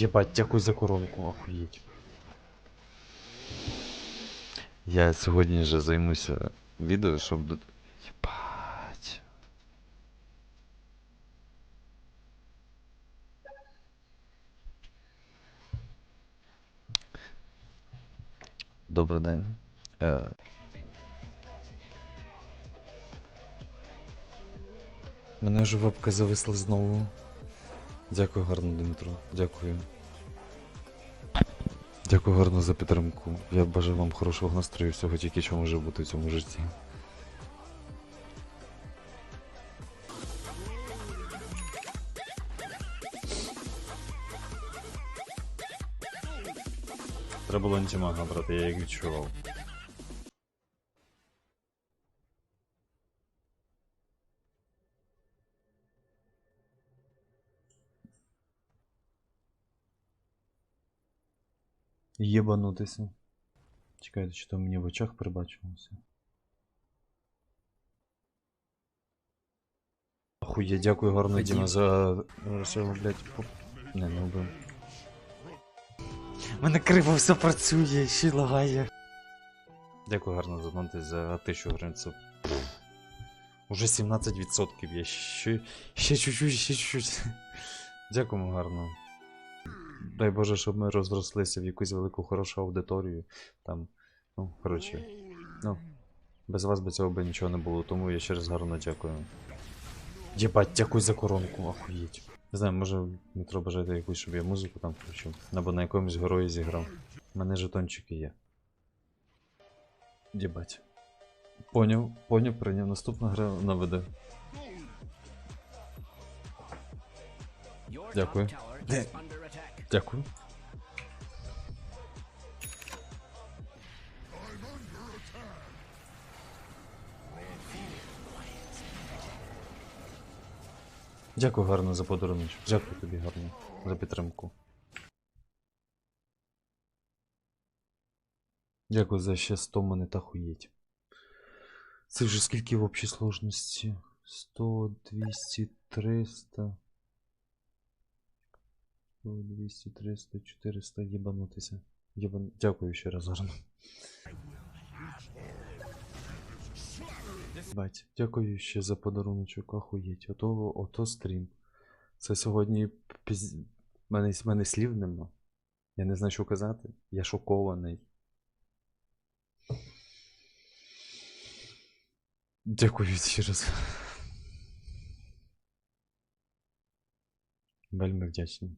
Єбать, дякую за коронку, охуєть. Я сьогодні же займуся відео, щоб. до- Єбать. Добрий день. Е, Мене вже вебка зависла знову. Дякую гарно, Дмитро. Дякую. Дякую гарно за підтримку. Я бажаю вам хорошого настрою, всього тільки що може бути в цьому житті. Треба було антимага брати, я їх відчував. Єбанутися. Чекайте, що там мені в очах прибачилося. Охує, дякую гарно, Діма, за. Що, блядь, по... Не, не вбив. Мене криво все працює, ще лагає. Дякую гарно за донати за 1000 гривень. Це... Уже 17% є. Ще, ще чуть-чуть, ще чуть-чуть. Дякуємо гарно. Дай Боже, щоб ми розрослися в якусь велику хорошу аудиторію. Там, ну, коротше, ну, без вас би цього би нічого не було, тому я ще раз гарно дякую. Єбать, дякую за коронку, охуєть. Не знаю, може Дмитро бажаєте якусь, щоб я музику там включив. Або на якомусь герої зіграв. У мене жетончики є. Єбать. Поняв, поняв, прийняв. Наступна гра наведе. Дякую. Дякую. Дякую гарно за подарунок. Дякую тобі гарно за підтримку. Дякую за ще 100 монет охуєть. Це вже скільки в общій сложності? 100, 200, 300. 100, 200, 300, 400, єбанутися. Єбан... Дякую ще раз гарно. Бать, дякую ще за подаруночок, охуєть. Ото, ото стрім. Це сьогодні піз... мене, мене слів нема. Я не знаю, що казати. Я шокований. Дякую ще раз. Вельми вдячний.